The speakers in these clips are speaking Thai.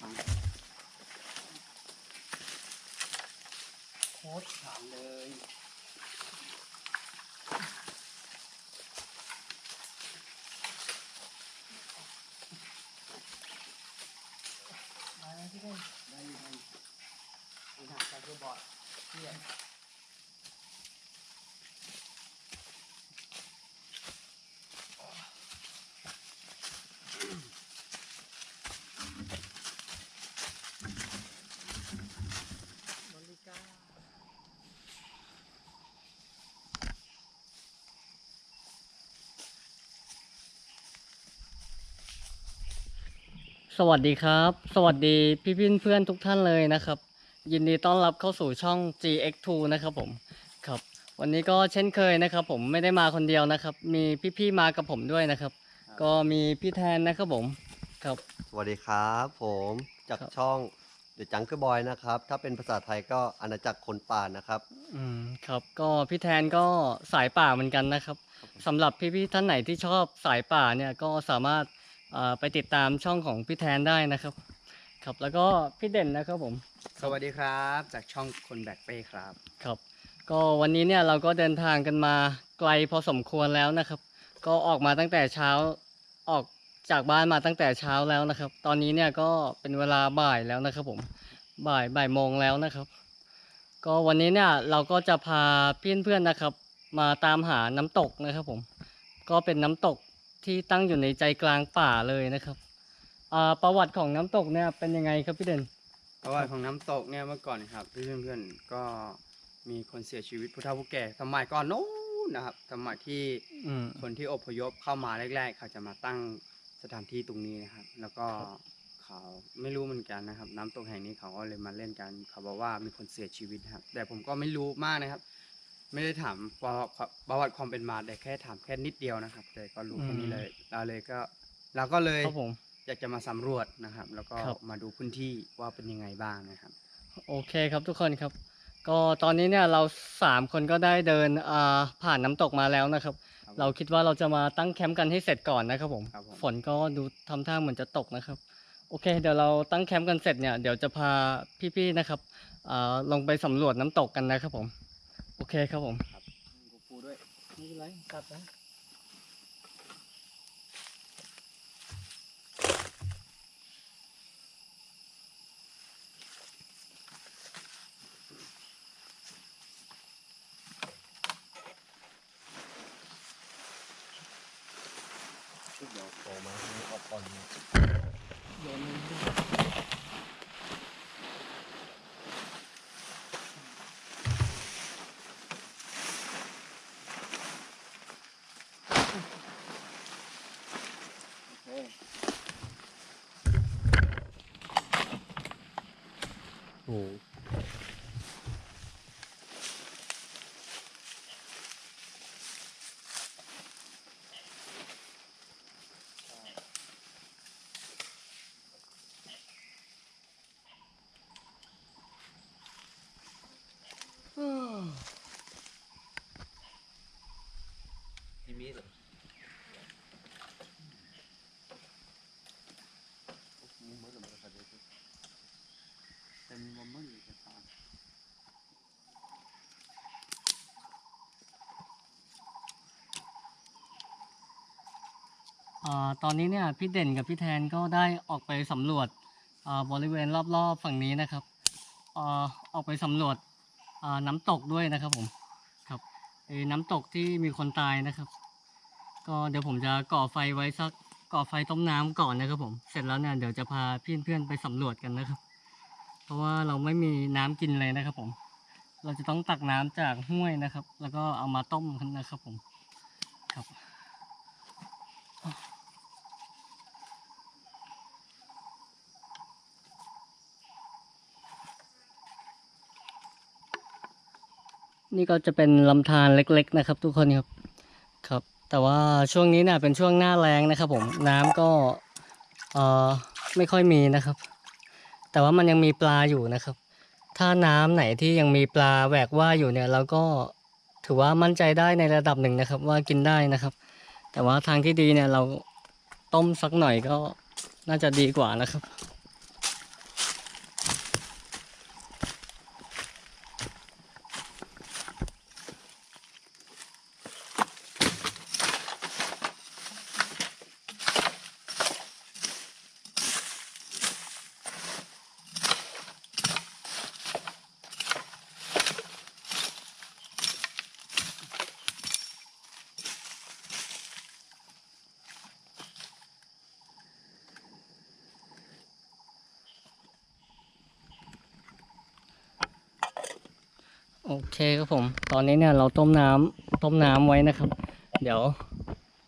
ฟังโคตรถามเลย มาแล้วพี่เล่นได้อยู่ได้อยู่นี่หักจากตัวบอร์ดเที่ยงบริการ สวัสดีครับ สวัสดีพี่พี่เพื่อนๆทุกท่านเลยนะครับ ยินดีต้อนรับเข้าสู่ช่อง GX2 นะครับผมครับ วันนี้ก็เช่นเคยนะครับ ผมไม่ได้มาคนเดียวนะครับ มีพี่ๆมากับผมด้วยนะครับ ก็มีพี่แทนนะครับผมครับ สวัสดีครับผมจากครับ ช่อง The Jungle Boy นะครับ ถ้าเป็นภาษาไทยก็อาณาจักรคนป่านะครับ อืมครับก็พี่แทนก็สายป่าเหมือนกันนะครับสำหรับพี่ๆท่านไหนที่ชอบสายป่าเนี่ยก็สามารถเอ่อ ไปติดตามช่องของพี่แทนได้นะครับ ครับแล้วก็พี่เด่นนะครับผม สวัสดีครับ จากช่องคนแบกเป้ครับ ครับ ก็วันนี้เนี่ยเราก็เดินทางกันมาไกลพอสมควรแล้วนะครับ ก็ออกมาตั้งแต่เช้าออกจากบ้านมาตั้งแต่เช้าแล้วนะครับ ตอนนี้เนี่ยก็เป็นเวลาบ่ายแล้วนะครับผมบ่ายบ่ายโมงแล้วนะครับ ก็วันนี้เนี่ยเราก็จะพาเพื่อนๆนะครับ มาตามหาน้ำตกนะครับผม ก็เป็นน้ำตก ที่ตั้งอยู่ในใจกลางป่าเลยนะครับอ่าประวัติของน้ำตกเนี่ยเป็นยังไงครับพี่เด่นประวัติของน้ำตกเนี่ยเมื่อก่อนนะครับเพื่อนๆก็มีคนเสียชีวิตผู้เฒ่าผู้แก่สมัยก่อนโน้นนะครับสมัยที่อืม คนที่อพยพเข้ามาแรก ๆ เขาจะมาตั้งสถานที่ตรงนี้นะครับ แล้วก็เขาไม่รู้เหมือนกันนะครับ น้ำตกแห่งนี้เขาก็เลยมาเล่นกันเขาบอกว่ามีคนเสียชีวิตนะครับ แต่ผมก็ไม่รู้มากนะครับ ไม่ได้ถามประวัติประวัติความเป็นมาแต่แค่ถามแค่นิดเดียวนะครับ แต่ก็รู้แค่นี้เลยเราเลยก็เราก็เลยครับผมอยากจะมาสำรวจนะครับ แล้วก็ครับมาดูพื้นที่ว่าเป็นยังไงบ้างนะครับ โอเคครับทุกคนครับ ก็ตอนนี้เนี่ยเราสามคนก็ได้เดินอ่าผ่านน้ำตกมาแล้วนะครับครับ เราคิดว่าเราจะมาตั้งแคมป์กันให้เสร็จก่อนนะครับผมครับผมฝนก็ดูทำท่าเหมือนจะตกนะครับโอเคเดี๋ยวเราตั้งแคมป์กันเสร็จเนี่ยเดี๋ยวจะพาพี่ๆนะครับอ่าลงไปสำรวจน้ำตกกันนะครับผม โอเคครับผมกูปูด้วยไม่เป็นไรตัดนะเดี๋ยวโตมาออกก่อนโยนมือขึ้นโอ้ ที่มีด เป็นมอมเมอร์เลยครับ อ่า ตอนนี้เนี่ยพี่เด่นกับพี่แทนก็ได้ออกไปสำรวจบริเวณรอบๆฝั่งนี้นะครับออกไปสำรวจน้ำตกด้วยนะครับผมครับน้ำตกที่มีคนตายนะครับ ก็เดี๋ยวผมจะก่อไฟไว้สักก่อไฟต้มน้ำก่อนนะครับผมเสร็จแล้วเนี่ยเดี๋ยวจะพาเพื่อนๆไปสำรวจกันนะครับ เพราะว่าเราไม่มีน้ำกินเลยนะครับผมเราจะต้องตักน้ำจากห้วยนะครับ แล้วก็เอามาต้มกันนะครับผมครับ นี่ก็จะเป็นลำธารเล็ก ๆ นะครับ ทุกคนครับครับ แต่ว่าช่วงนี้เนี่ยเป็นช่วงหน้าแรงนะครับ ผมน้ำก็เอ่อไม่ค่อยมีนะครับ แต่ว่ามันยังมีปลาอยู่นะครับ ถ้าน้ำไหนที่ยังมีปลาแหวกว่ายอยู่เนี่ยเราก็ถือว่ามั่นใจได้ในระดับหนึ่งนะครับ ว่ากินได้นะครับ แต่ว่าทางที่ดีเนี่ยเราต้มสักหน่อยก็น่าจะดีกว่านะครับ เคครับผม ตอนนี้เนี่ยเราต้มน้ำต้มน้ำไว้นะครับ เดี๋ยว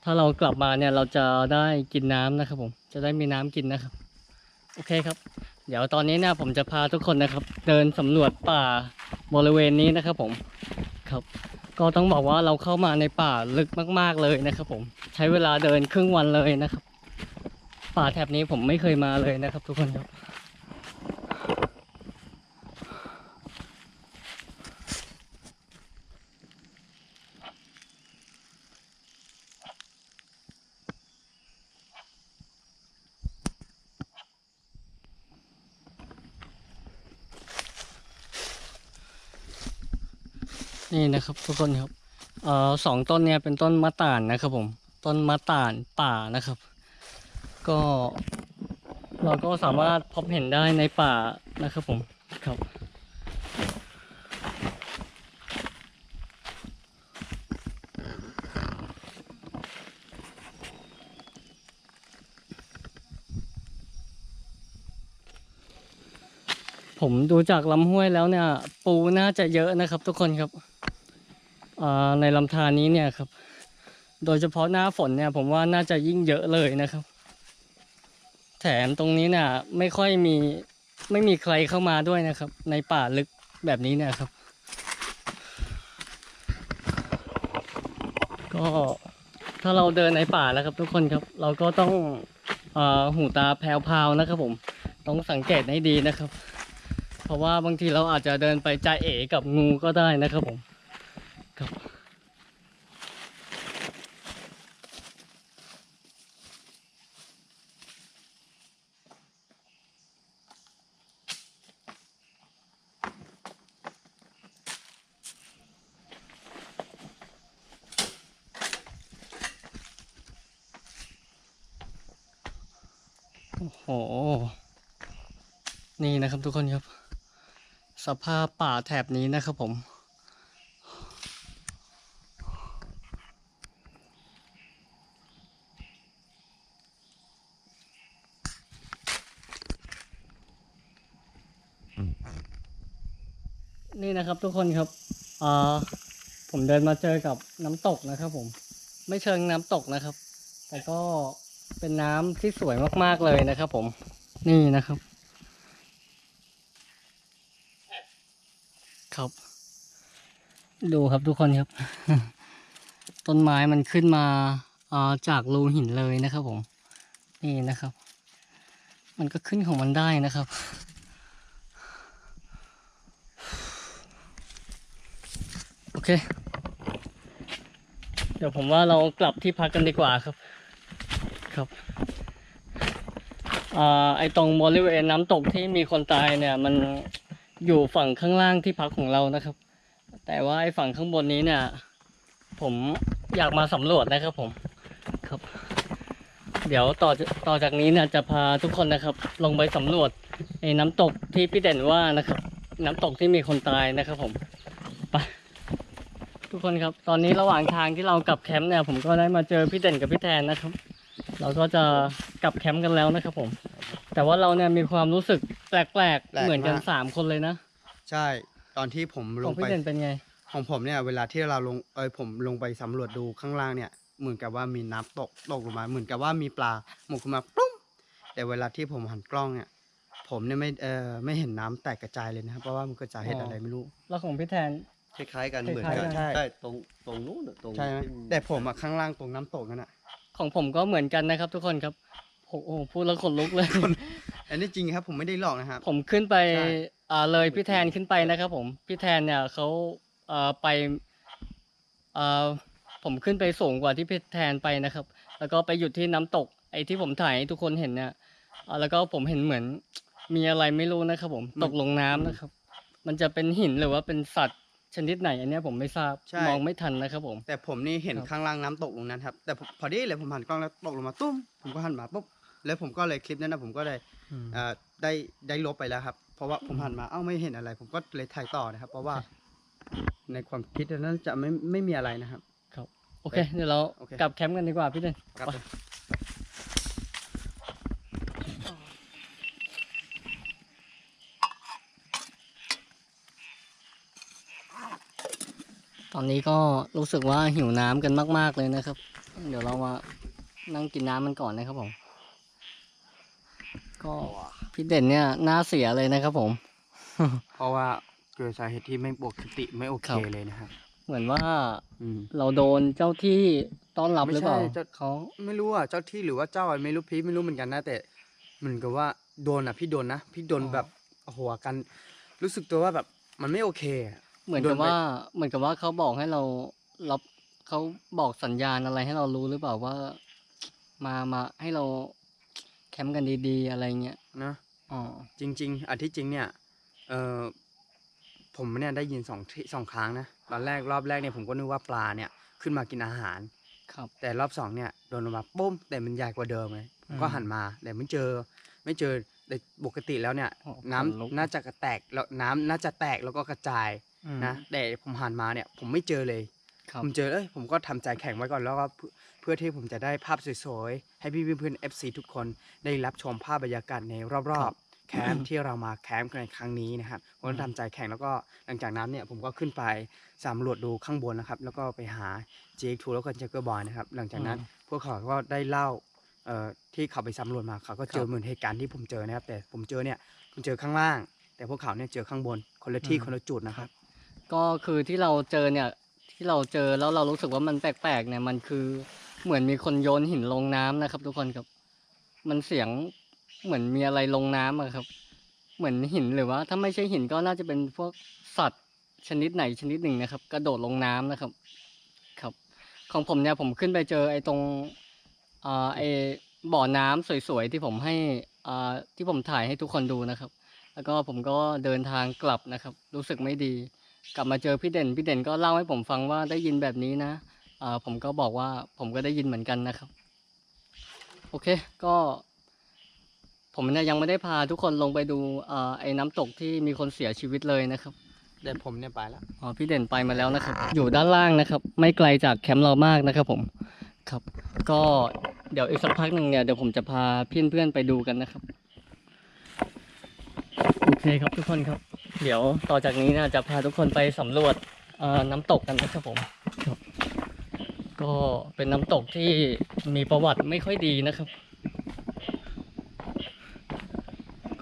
ถ้าเรากลับมาเนี่ยเราจะได้กินน้ำนะครับ ผม จะได้มีน้ำกินนะครับ โอเคครับ เดี๋ยวตอนนี้เนี่ยผมจะพาทุกคนนะครับ เดินสำรวจป่าบริเวณนี้นะครับ ผม ครับ ก็ต้องบอกว่าเราเข้ามาในป่าลึกมาก ๆเลยนะครับ ผม ใช้เวลาเดินครึ่งวันเลยนะครับ ป่าแถบนี้ผมไม่เคยมาเลยนะครับ ทุกคนครับ นะครับ ทุกคนครับเอ่อสองต้นเนี่ยเป็นต้นมะต่านนะครับผม ต้นมะต่านป่านะครับ ก็เราก็สามารถพบเห็นได้ในป่านะครับผมครับ ผมดูจากลำห้วยแล้วเนี่ย ปูน่าจะเยอะนะครับทุกคนครับ ในลำธารนี้เนี่ยครับ โดยเฉพาะหน้าฝนเนี่ยผมว่าน่าจะยิ่งเยอะเลยนะครับ แถมตรงนี้เนี่ยไม่ค่อยมีไม่มีใครเข้ามาด้วยนะครับ ในป่าลึกแบบนี้เนี่ยครับ ก็ถ้าเราเดินในป่าแล้วครับ ทุกคนครับ เราก็ต้องอหูตาแผ่วๆนะครับผมต้องสังเกตให้ดีนะครับ เพราะว่าบางทีเราอาจจะเดินไปใจเอกับงูก็ได้นะครับผม โอ้โห นี่นะครับทุกคนครับ สภาพป่าแถบนี้นะครับผม นี่นะครับทุกคนครับอ่าผมเดินมาเจอกับน้ำตกนะครับผม ไม่เชิงน้ำตกนะครับ แต่ก็ เป็นน้ำที่สวยมากๆเลยนะครับผมนี่นะครับ ครับ ดูครับทุกคนครับ ต้นไม้มันขึ้นมาอ่าจากรูหินเลยนะครับผม นี่นะครับ มันก็ขึ้นของมันได้นะครับโอเค เดี๋ยวผมว่าเรากลับที่พักกันดีกว่าครับ ครับอไอตรงบริเวณน้ำตกที่มีคนตายเนี่ย มันอยู่ฝั่งข้างล่างที่พักของเรานะครับ แต่ว่าไอฝั่งข้างบนนี้เนี่ย ผมอยากมาสำรวจนะครับผมครับ เดี๋ยวต่อต่อจากนี้เนี่ยจะพาทุกคนนะครับ ลงไปสำรวจไอน้ำตกที่พี่เด่นว่านะครับ น้ำตกที่มีคนตายนะครับ ผมไปทุกคนครับ ตอนนี้ระหว่างทางที่เรากลับแคมป์เนี่ย ผมก็ได้มาเจอพี่เด่นกับพี่แทนนะครับ เราก็จะกลับแคมป์กันแล้วนะครับผม แต่ว่าเราเนี่ยมีความรู้สึกแปลกแปลกๆเหมือนกันมากสามคนเลยนะ ใช่ ตอนที่ผมลของงพี่ไป เด่นเป็นไง ของผมเนี่ยเวลาที่เราลง เอยผมลงไปสำรวจดูข้างล่างเนี่ย เหมือนกับว่ามีน้ำตกตกลงมา เหมือนกับว่ามีปลาหมกขึ้นมาปุ้งแต่เวลาที่ผมหันกล้องเนี่ย ผมเนี่ยไม่เออไม่เห็นน้ำแตกกระจายเลยนะครับ เพราะว่ามันกระจายเหตุอ๋อออะไรไม่รู้ แล้วของพี่แทน คล้ายๆกันคล้ายๆเหมือนกันกันใช่ใช่ ตรงตรงนู้นน่ะตรงใช่ไหมที่ แต่ผมอะข้างล่างตรงน้ำตกนั่นอะ ของผมก็เหมือนกันนะครับ ทุกคนครับโอ้โหพูดแล้วขนลุกเลย อันนี้จริงครับผมไม่ได้หลอกนะครับ ผมขึ้นไปใช่ อ่าเลยพี่แทนขึ้นไปนะครับผมพี่แทนเนี่ยเขาเอ่อไปเอ่อผมขึ้นไปสูงกว่าที่พี่แทนไปนะครับ แล้วก็ไปหยุดที่น้ำตกไอ้ที่ผมถ่ายให้ทุกคนเห็นเนี่ยอ่าแล้วก็ผมเห็นเหมือน มีอะไรไม่รู้นะครับ ผมตกลงน้ำนะครับ มันจะเป็นหินหรือว่าเป็นสัตว์ ชนิดไหนอันเนี้ยผมไม่ทราบใช่ มองไม่ทันนะครับผม แต่ผมนี่เห็นครับ ข้างล่างน้ำตกตรงนั้นครับ แต่ผมพอดีเลยผมหันกล้องแล้วตกลงมาตุ้ม ผมก็หันมาปุ๊บ แล้วผมก็เลยคลิปนั้นนะผมก็เลยเอ่อได้ได้ลบไปแล้วครับ เพราะว่าผมหันมาเอ้าไม่เห็นอะไร ผมก็เลยถ่ายต่อนะครับ เพราะว่าในความคิดนั้นจะไม่ไม่มีอะไรนะครับครับโอเค เดี๋ยวเราโอเค กลับแคมป์กันดีกว่าพี่เด่น ครับไปผม อนนี้ก็รู้สึกว่าหิวน้ำกันมาก ๆเลยนะครับ เดี๋ยวเรามานั่งกินน้ำมันก่อนนะครับผม ก็พี่เด่นเนี่ยหน้าเสียเลยนะครับผม เพราะว่าเกิดสาเหตุที่ไม่ปกติไม่โอเคครับเลยนะครับเหมือนว่าอืมเราโดนเจ้าที่ต้อนรับหรือเปล่าไม่ใช่เจ้าเขาไม่รู้อะเจ้าที่หรือว่าเจ้าอะไรไม่รู้พี่ไม่รู้เหมือนกันนะแต่เหมือนกับว่าโดนอะพี่โดนนะพี่โดนแบบโอ้โหอากัน รู้สึกตัวว่าแบบมันไม่โอเคอะ เหมือนกับว่า เหมือนกับว่าเขาบอกให้เรารับเขาบอกสัญญาณอะไรให้เรารู้หรือเปล่าว่า มามาให้เราแคมป์กันดีๆ อะไรเงี้ยนะอ๋อจริง ๆอันที่จริงเนี่ย เออผมเนี่ยได้ยินสองที่สองครั้งนะตอนแรกรอบแรกเนี่ยผมก็นึกว่าปลาเนี่ยขึ้นมากินอาหาร ครับ แต่รอบสองเนี่ยโดนลงมาปุ้มแต่มันใหญ่กว่าเดิมไงผมก็อืมหันมาแต่ไม่เจอ ไม่เจอแต่ปกติแล้วเนี่ยโอ้น้ำขนลุกน่าจะกระแตกแล้วน้ำน่าจะแตกแล้วก็กระจายอืม นะแต่ผมหันมาเนี่ยผมไม่เจอเลยครับผมเจอเอ้ยผมก็ทำใจแข็งไว้ก่อนแล้วก็เพื่อเพื่อที่ผมจะได้ภาพสวยๆ ให้พี่เพื่อนๆ FC ทุกคนได้รับชมภาพบรรยากาศในรอบๆ แคมป์ที่เรามาแคมป์กันในครั้งนี้นะครับผมก็ทำใจแข็งแล้วก็หลังจากนั้นเนี่ยผมก็ขึ้นไปสำรวจดูข้างบนนะครับ แล้วก็ไปหา j จ k 2แล้วก็ j a g g e r Boy นะครับ หลังจากนั้นพวกเขาก็ได้เล่าเอ่อที่เขาไปสำรวจมาเขาก็เจอเหมือนเหตุการณ์ที่ผมเจอนะครับ แต่ผมเจอเนี่ยผมเจอข้างล่าง แต่พวกเขาเนี่ยเจอข้างบนคนละที่อืมคนละจุดนะครับ ก็คือที่เราเจอเนี่ยที่เราเจอแล้วเรารู้สึกว่ามันแปลกๆเนี่ยมันคือเหมือนมีคนโยนหินลงน้ำนะครับ ทุกคนครับ มันเสียงเหมือนมีอะไรลงน้ำอะครับ เหมือนหินหรือว่า ถ้าไม่ใช่หินก็น่าจะเป็นพวกสัตว์ชนิดไหนชนิดหนึ่งนะครับ กระโดดลงน้ำนะครับ ครับ ของผมเนี่ยผมขึ้นไปเจอไอ้ตรงอ่าไอ้บ่อน้ำสวยๆที่ผมให้อ่าที่ผมถ่ายให้ทุกคนดูนะครับ แล้วก็ผมก็เดินทางกลับนะครับ รู้สึกไม่ดี กลับมาเจอพี่เด่นพี่เด่นก็เล่าให้ผมฟังว่าได้ยินแบบนี้นะอ่าผมก็บอกว่าผมก็ได้ยินเหมือนกันนะครับ โอเคก็ ผมเนี่ยยังไม่ได้พาทุกคนลงไปดูอ่าไอ้น้ำตกที่มีคนเสียชีวิตเลยนะครับแต่ผมเนี่ยไปแล้วอ๋อพี่เด่นไปมาแล้วนะครับ อยู่ด้านล่างนะครับ ไม่ไกลจากแคมป์เรามากนะครับ ผมครับ ก็เดี๋ยวอีกสักพักหนึ่งเนี่ยเดี๋ยวผมจะพาเพื่อนเพื่อนๆไปดูกันนะครับโอ เคครับทุกคนครับ เดี๋ยวต่อจากนี้นะจะพาทุกคนไปสำรวจเอ่อน้ำตกกันนะครับผมครับก็เป็นน้ำตกที่มีประวัติไม่ค่อยดีนะครับ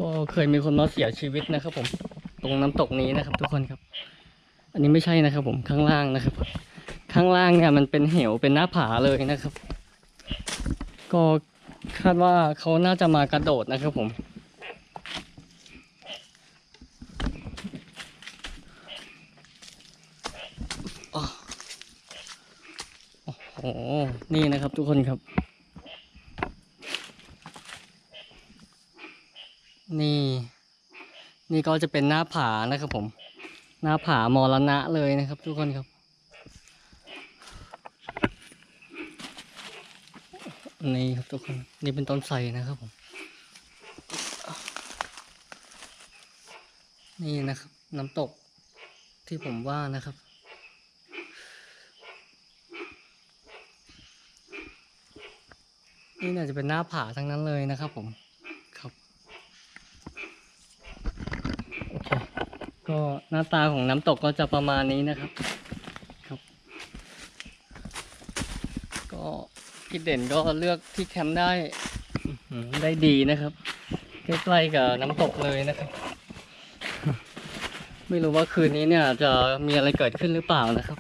ก็เคยมีคนมาเสียชีวิตนะครับ ผม ตรงน้ำตกนี้นะครับ ทุกคนครับ อันนี้ไม่ใช่นะครับ ผมข้างล่างนะครับ ข้างล่างเนี่ยมันเป็นเหวเป็นหน้าผาเลยนะครับ ก็คาดว่าเขาน่าจะมากระโดดนะครับ ผม อ้นี่นะครับทุกคนครับ นี่ นี่ก็จะเป็นหน้าผานะครับผม หน้าผามรณะเลยนะครับ ทุกคนครับ นี่ครับทุกคน นี่เป็นต้นไทรนะครับผม นี่นะครับ น้ำตกที่ผมว่านะครับ นี่น่าจะเป็นหน้าผาทั้งนั้นเลยนะครับผมครับโอเคก็หน้าตาของน้ำตกก็จะประมาณนี้นะครับครับ ก็พี่เด่นก็เลือกที่แคมป์ได้ได้ดีนะครับใกล้ๆกับน้ำตกเลยนะครับ ไม่รู้ว่าคืนนี้เนี่ยจะมีอะไรเกิดขึ้นหรือเปล่านะครับ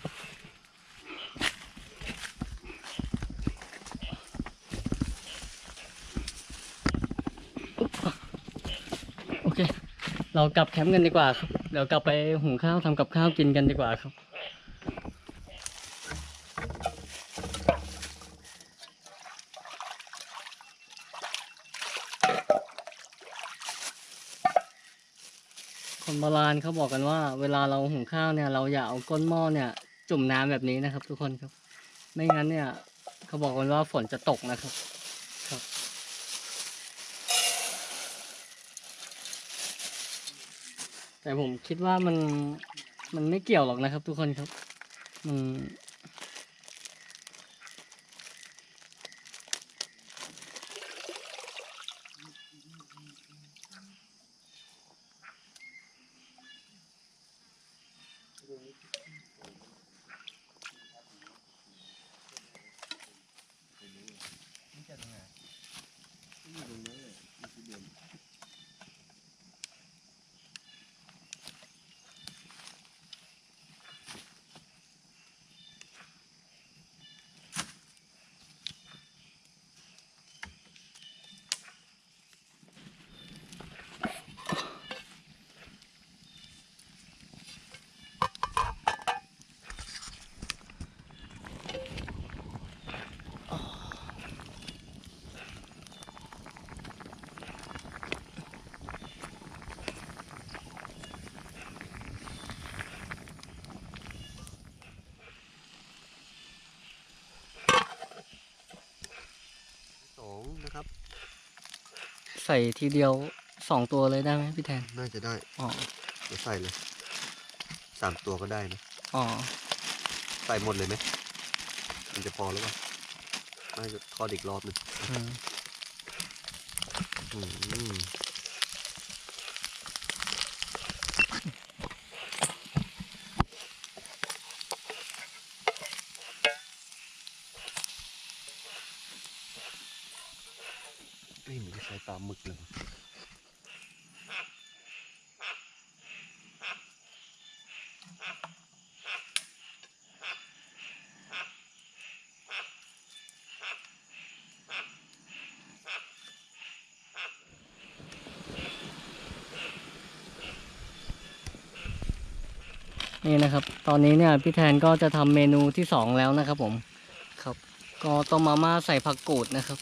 โอเค เรากลับแคมป์กันดีกว่าครับ เดี๋ยวกลับไปหุงข้าวทำกับข้าวกินกันดีกว่าครับ คนโบราณเขาบอกกันว่า เวลาเราหุงข้าวเนี่ย เราอย่าเอาก้นหม้อเนี่ย จุ่มน้ำแบบนี้นะครับ ทุกคนครับ ไม่งั้นเนี่ย เขาบอกกันว่าฝนจะตกนะครับ ครับ แต่ผมคิดว่ามันมันไม่เกี่ยวหรอกนะครับ ทุกคนครับ มัน ใส่ทีเดียวสองตัวเลยได้ไหมพี่แทน น่าจะได้ อ๋อ เดี๋ยวใส่เลย สามตัวก็ได้นะ อ๋อ ใส่หมดเลยไหม มันจะพอหรือเปล่าน่าจะทอดอีกรอบหนึงอืม เอ้ยมันจะใช้ปลาหมึกเลยนี่นะครับ ตอนนี้เนี่ยพี่แทนก็จะทำเมนูที่สองแล้วนะครับผม ครับ ก็ต้มมาม่าใส่ผักกูดนะครับ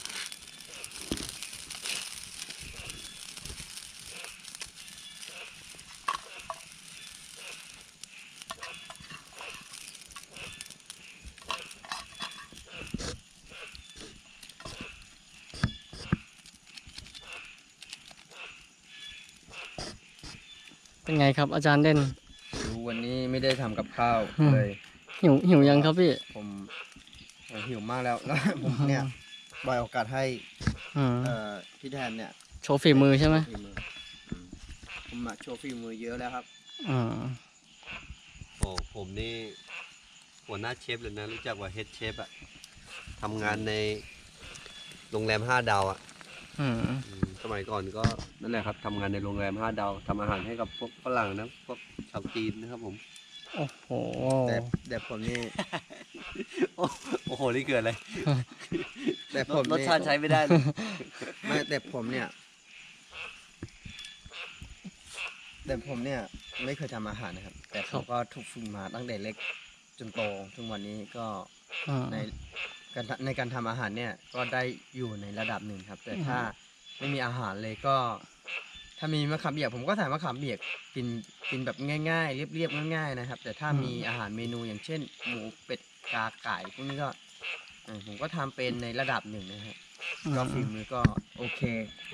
เป็นไงครับอาจารย์เด่น รู้วันนี้ไม่ได้ทำกับข้าวอืม เลย หิวหิวยังครับพี่ผมเอ่อหิวมากแล้วแล้ว ผมเนี่ยปล่อยโอกาสให้อืมเอ่อพี่แทนเนี่ยโชว์ฝีมือใช่ไหมฝีมืออืมผมมาโชว์ฝีมือเยอะแล้วครับอืมโอ้ผมนี่หัวหน้าเชฟเลยนะรู้จักว่าเฮดเชฟอะทำงานในโรงแรมห้าดาวอะอืมอืม สมัยก่อนก็นั่นแหละครับทำงานในโรงแรมห้าดาวทำอาหารให้กับพวกฝรั่งนะพวกชาวจีนนะครับผม โอ้โหแต่แต่ผมนี่โอ้โอ้โหนี่เกิดอะไรแต่ผมรสนี่ชาติใช้ไม่ได้เลยไม่แต่ผมเนี่ย แต่ผมเนี่ยไม่เคยทำอาหารนะครับ แต่ผมก็ถูกฝึกมาตั้งแต่เล็กจนโตทุกวันนี้ก็อืมในการในการทำอาหารเนี่ยก็ได้อยู่ในระดับหนึ่งครับ แต่อืมถ้า ไม่มีอาหารเลยก็ ถ้ามีมะขามเปียกผมก็ใส่มะขามเปียกกินกินแบบง่ายๆ เรียบๆง่ายๆนะครับ แต่ถ้ามีอาหารเมนูอย่างเช่น หมูเป็ดกาไก่พวกนี้ก็เออผมก็ทำเป็นในระดับหนึ่งนะครับ ก็ฝีมือก็โอเค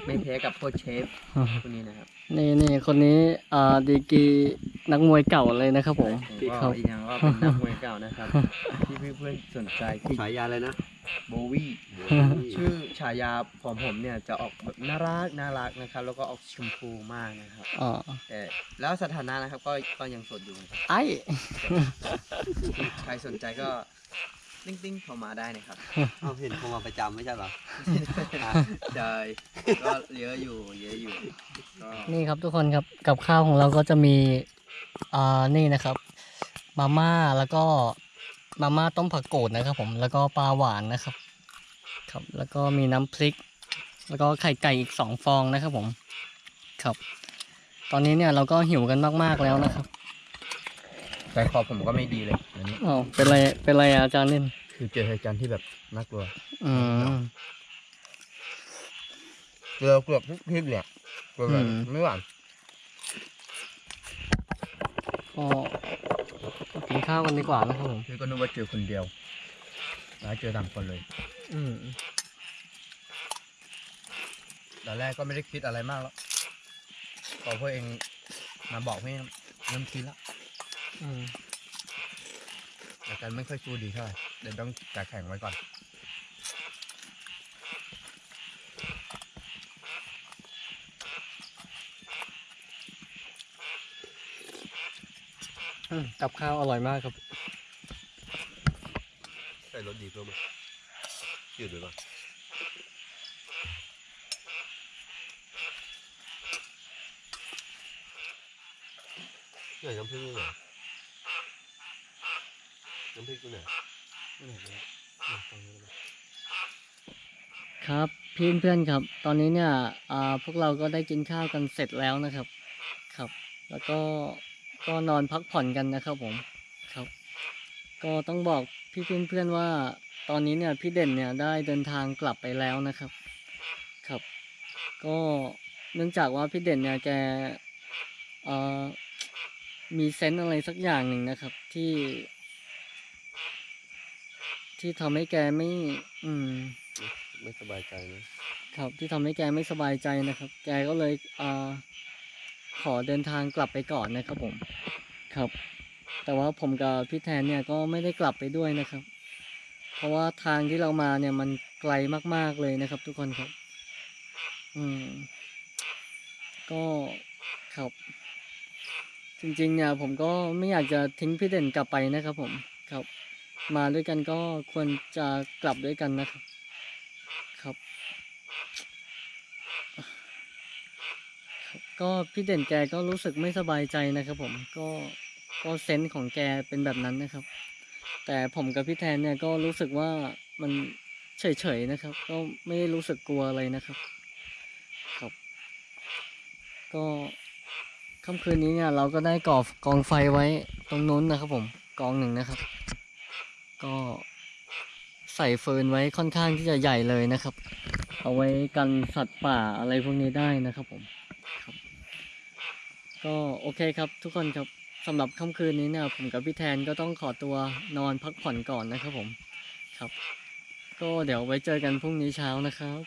ไม่แพ้กับพวกเชฟอืมพวกนี้นะครับนี่นี่คนนี้อ่าดีกรีนักมวยเก่าเลยนะครับผมผมก็ครับอีกอย่างก็เป็นนักมวยเก่านะครับ ที่เพื่อนๆสนใจที่ฉายาเลยนะโบวี่ชื่อฉายาของผมเนี่ยจะออกแบบน่ารักน่ารักนะครับ แล้วก็ออกชมพูมากนะครับอ๋อแต่แล้วสถานะนะครับก็ก็ยังโสดอยู่นะครับไอ้ใครสนใจก็ ติ้งติ้งๆเข้ามาได้นะครับ เอาเห็นโทรมาประจำไม่ใช่เหรอใช่ก็เยอะอยู่ เยอะอยู่ก็นี่ครับทุกคนครับกับข้าวของเราก็จะมีอ่านี่นะครับ มาม่าแล้วก็มาม่าต้มผักโกดนะครับ ผมแล้วก็ปลาหวานนะครับ ครับ แล้วก็มีน้ำพริก แล้วก็ไข่ไก่อีกสองฟองนะครับผมครับ ตอนนี้เนี่ยเราก็หิวกันมากๆแล้วนะครับ ใจคอผมก็ไม่ดีเลยอันนี้อ๋อเป็นไรเป็นไรอะอาจารย์เล่น คือเจอเหตุการณ์ที่แบบน่ากลัวอืมเกลือเกือบทุกคลิปเลยอะเกลือแบบอืมไม่หวานก็กินข้าวกันดีกว่านะครับผมคือก็นึกว่าเจอคนเดียวแล้วเจอต่างคนเลย อืมตอนแรกก็ไม่ได้คิดอะไรมากแล้วพอพ่อเองมาบอกให้เริ่มคิดแล้ว อืมอาการไม่ค่อยสู้ดีเท่าไหร่เดี๋ยวต้องจัดแข่งไว้ก่อนอืมกับข้าวอร่อยมากครับ ใส่รสดีเพิ่มไหมจืดหรือเปล่าไหนน้ำพริกอยู่ไห น้ำพริกอยู่ไหนไม่ไหนเลยอะฟังดูเลยครับพี่เพื่อนครับ ตอนนี้เนี่ยพวกเราก็ได้กินข้าวกันเสร็จแล้วนะครับ ครับ แล้วก็ก็นอนพักผ่อนกันนะครับผมครับ ก็ต้องบอกพี่เพื่อนๆว่า ตอนนี้เนี่ยพี่เด่นเนี่ยได้เดินทางกลับไปแล้วนะครับครับ ก็เนื่องจากว่าพี่เด่นเนี่ยแกมีเซนส์อะไรสักอย่างหนึ่งนะครับ ที่ ที่ทำให้แกไม่ อืม ไม่สบายใจนะครับ ที่ทำให้แกไม่สบายใจนะครับ แกก็เลยอ่าขอเดินทางกลับไปก่อนนะครับผม ครับ แต่ว่าผมกับพี่แทนเนี่ยก็ไม่ได้กลับไปด้วยนะครับ เพราะว่าทางที่เรามาเนี่ยมันไกลมากๆเลยนะครับ ทุกคนครับ อืม ก็ครับ จริง ๆ เนี่ย ผมก็ไม่อยากจะทิ้งพี่เด่นกลับไปนะครับผม ครับ มาด้วยกันก็ควรจะกลับด้วยกันนะครับ ครับ ก็พี่เด่นแกก็รู้สึกไม่สบายใจนะครับ ผมก็ก็เซนส์ของแกเป็นแบบนั้นนะครับ แต่ผมกับพี่แทนเนี่ยก็รู้สึกว่ามันเฉยๆนะครับ ก็ไม่ได้รู้สึกกลัวอะไรนะครับ ครับ ก็ค่ำคืนนี้เนี่ยเราก็ได้ก่อกองไฟไว้ตรงนู้นนะครับ ผมกองหนึ่งนะครับ ก็ใส่เฟิร์นไว้ค่อนข้างที่จะใหญ่เลยนะครับ เอาไว้กันสัตว์ป่าอะไรพวกนี้ได้นะครับผมครับ ก็โอเคครับทุกคนครับสำหรับค่ำคืนนี้เนี่ยผมกับพี่แทนก็ต้องขอตัวนอนพักผ่อนก่อนนะครับผมครับ ก็เดี๋ยวไว้เจอกันพรุ่งนี้เช้านะครับ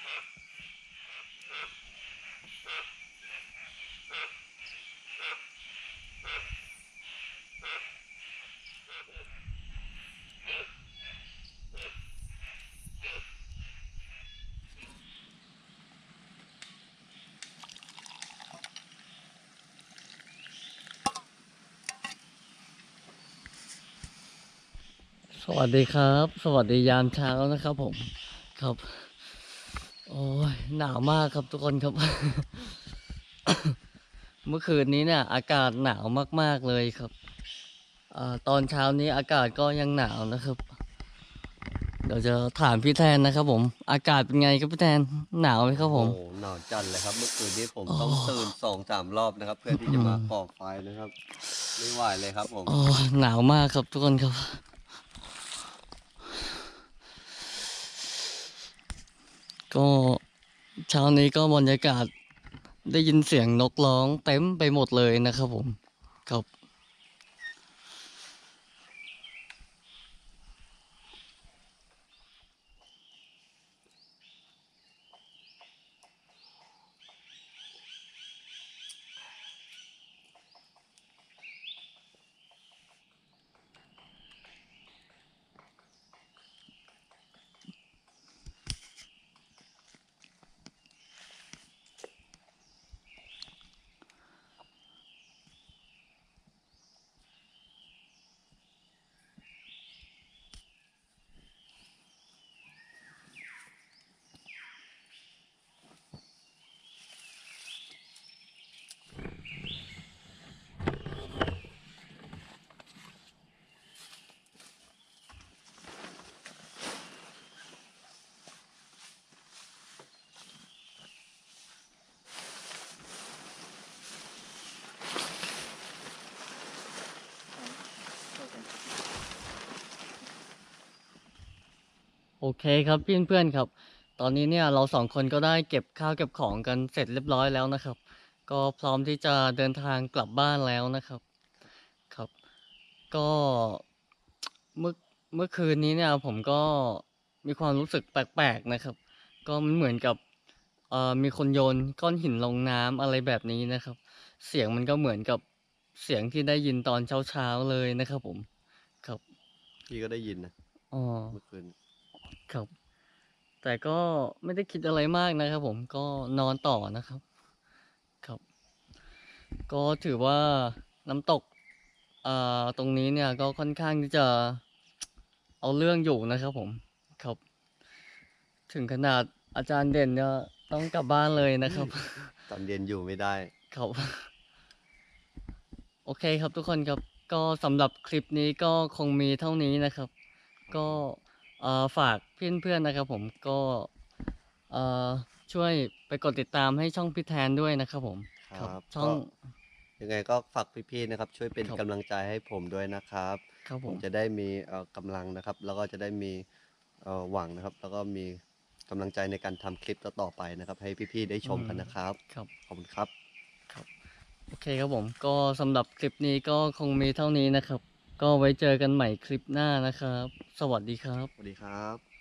สวัสดีครับ สวัสดียามเช้านะครับผมครับ โอ้ยหนาวมากครับทุกคนครับ เมื่อคืนนี้เนี่ย อากาศหนาวมาก ๆเลยครับอาตอนเช้านี้อากาศก็ยังหนาวนะครับ เดี๋ยวจะถามพี่แทนนะครับ ผม อากาศเป็นไงครับพี่แทนหนาวไหมครับผมโอ้โหหนาวจัดเลยครับเมื่อคืนนี้ผมโอ้ต้องตื่นสองสามรอบนะครับ เพื่อที่จะมาก่อไฟนะครับ ไม่ไหวเลยครับผมโอ้ยหนาวมากครับทุกคนครับ ก็เช้านี้ก็บรรยากาศได้ยินเสียงนกร้องเต็มไปหมดเลยนะครับผมครับ โอเคครับเพื่อนๆครับ ตอนนี้เนี่ยเราสองคนก็ได้เก็บข้าวเก็บของกันเสร็จเรียบร้อยแล้วนะครับ ก็พร้อมที่จะเดินทางกลับบ้านแล้วนะครับครับ ก็เมื่อเมื่อคืนนี้เนี่ยผมก็มีความรู้สึกแปลกๆนะครับ ก็มันเหมือนกับเอ่อมีคนโยนก้อนหินลงน้ำอะไรแบบนี้นะครับ เสียงมันก็เหมือนกับเสียงที่ได้ยินตอนเช้าๆเลยนะครับผม ครับพี่ก็ได้ยินนะอ๋อเมื่อคืน ครับ แต่ก็ไม่ได้คิดอะไรมากนะครับ ผมก็นอนต่อนะครับ ครับ ก็ถือว่าน้ำตกอ่าตรงนี้เนี่ยก็ค่อนข้างที่จะเอาเรื่องอยู่นะครับผมครับ ถึงขนาดอาจารย์เด่นเนี่ยต้องกลับบ้านเลยนะครับ ตอนเย็นอยู่ไม่ได้ ครับ โอเคครับทุกคนครับ ก็สำหรับคลิปนี้ก็คงมีเท่านี้นะครับ ก็เอ่อ ฝากเพื่อนๆนะครับผมก็เอ่อช่วยไปกดติดตามให้ช่องพี่แทนด้วยนะครับผมครับช่องก็ยังไงก็ฝากพี่ๆนะครับ ช่วยเป็นครับกำลังใจให้ผมด้วยนะครับครับผผมมจะได้มีเอ่อกำลังนะครับ แล้วก็จะได้มีเอ่อหวังนะครับ แล้วก็มีกำลังใจในการทำคลิปต่อๆไปนะครับ ให้พี่ๆได้ชมกันนะครับครับขอบคุณครับโอเคครับผมก็สำหรับคลิปนี้ก็คงมีเท่านี้นะครับ ก็ไว้เจอกันใหม่คลิปหน้านะครับ สวัสดีครับ สวัสดีครับ